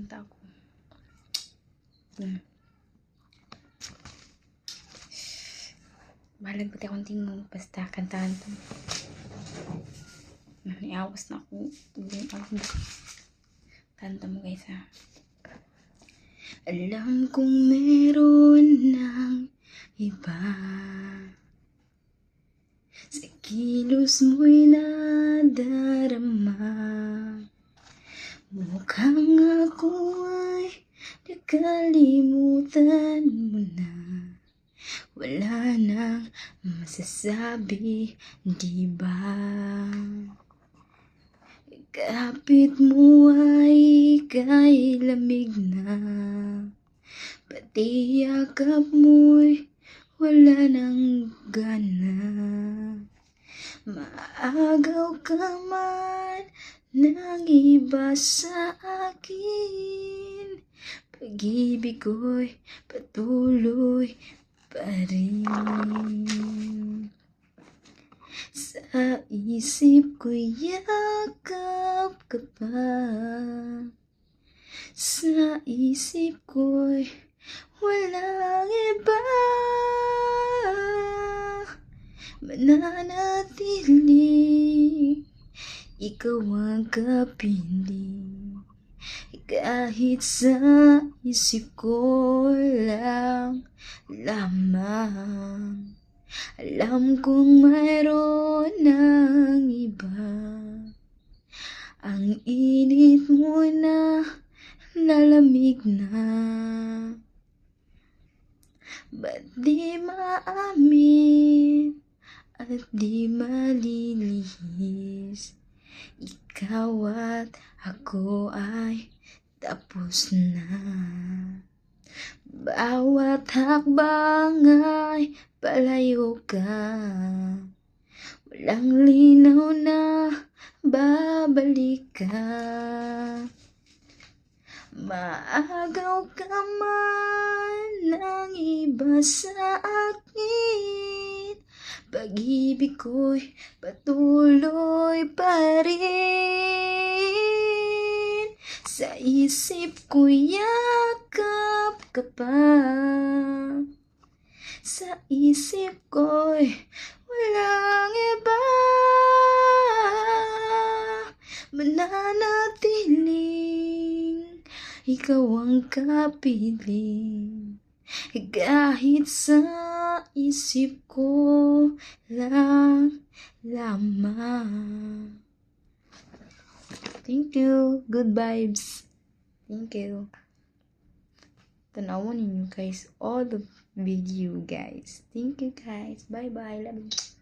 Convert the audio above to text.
Kanta ako. Hmm. Balag pati akong tingog. Basta kantahan to. Hmm, Iawas na ako. Hindi ako. Kanta mo guys ha. Alam kong meron ng iba Sa kilos mo'y nadarama Mukhang ako ay nakalimutan mo na. Wala nang masasabi, di ba? Kapit mo ay kay lamig na. Pati yakap mo'y wala nang gana. Maagaw ka man ng iba sa akin Pag-ibig ko'y patuloy pa rin. Sa isip ko'y yakap ka pa. Sa isip ko'y walang iba. Mananatili Ikaw ang kapiling Kahit sa isip ko lang lamang Alam kong mayroon ng iba. Ang init mo na lalamig na. Ba't di maamin at di malilihis? Ikaw at ako ay tapos na. Bawat hakbang ay palayo ka. Walang linaw na babalik ka. Maagaw ka man ng iba sa akin. Pag-ibig ko'y patuloy pa rin Sa isip ko'y yakap ka pa Sa isip ko'y walang iba Mananatiling ikaw ang kapiling kahit sa isip ko lang lamang. Thank you. Good vibes. Thank you. Tanawin ninyo guys all the video guys. Thank you guys. Bye bye. Love you.